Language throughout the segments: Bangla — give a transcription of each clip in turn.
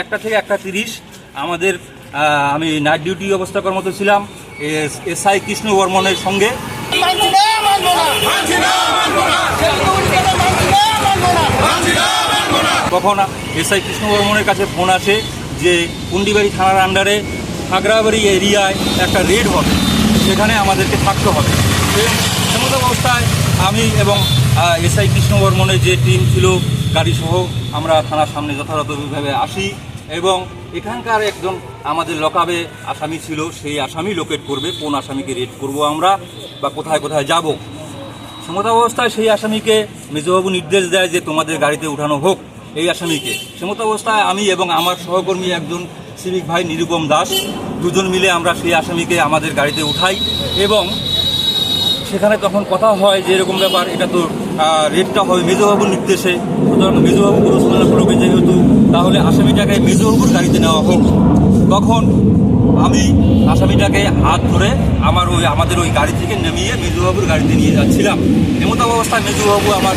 একটা থেকে একটা তিরিশ। আমাদের আমি নাইট ডিউটি অবস্থা কর্মরত ছিলাম এসআই কৃষ্ণ বর্মনের সঙ্গে। মানছি এস আই তখন কৃষ্ণ বর্মনের কাছে ফোন আসে যে, কুন্ডিবাড়ি থানার আন্ডারে খাগড়াবাড়ি এরিয়ায় একটা রেড হবে। সেখানে আমাদেরকে থাকতে হবে। সেমত অবস্থায় আমি এবং এসআই কৃষ্ণ বর্মনের যে টিম ছিল, গাড়িসহ আমরা থানার সামনে যথাযথভাবে আসি এবং এখানকার একজন আমাদের লকাবে আসামি ছিল, সেই আসামি লোকেট করবে, কোন আসামিকে রেড করব আমরা বা কোথায় কোথায় যাব। সমতা অবস্থায় সেই আসামিকে মেজবাবু নির্দেশ দেয় যে তোমাদের গাড়িতে উঠানো হোক, এই আসামিকে। সমত অবস্থায় আমি এবং আমার সহকর্মী একজন সিভিক ভাই নিরুপম দাস। দুজন মিলে আমরা সেই আসামিকে আমাদের গাড়িতে উঠাই এবং সেখানে তখন কথা হয় যে এরকম ব্যাপার, এটা তো রেটটা হবে মেজবাবুর নির্দেশে। সুতরাং মেজবাবু পরিচালনা করবে যেহেতু, তাহলে আসামিটাকে মেজবাবুর গাড়িতে নেওয়া হোক। তখন আমি আসামিটাকে হাত ধরে আমার ওই, আমাদের ওই গাড়ি থেকে নামিয়ে মেজবাবুর গাড়িতে নিয়ে যাচ্ছিলাম। এমত অবস্থায় মেজবাবু আমার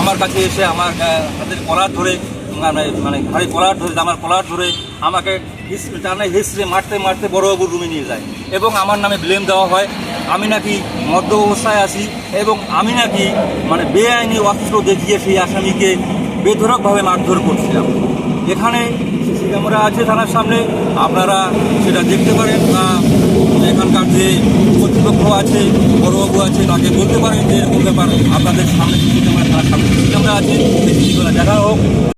আমার কাছে এসে আমার হাতের কলার ধরে মানে ঘাড়ি কলার ধরে, আমার কলার ধরে আমাকে টানে হিসড়ে, মারতে মারতে বড়বাবুর রুমে নিয়ে যায়। এবং আমার নামে ব্লেম দেওয়া হয়। আমি নাকি মদ্য অবস্থায় আছি এবং আমি নাকি মানে বেআইনি অস্ত্র দেখিয়ে সেই আসামিকে বেধরকভাবে মারধর করছিলাম। এখানে ক্যামেরা আছে থানার সামনে। আপনারা সেটা দেখতে পারেন বা এখানকার যে কর্তৃপক্ষ আছে বড়বাবু আছে, তাকে বলতে পারেন যে এরকম ব্যাপার আপনাদের সামনে ক্যামেরা, থানার সামনে ক্যামেরা আছে। ক্যামেরা দেখা হোক।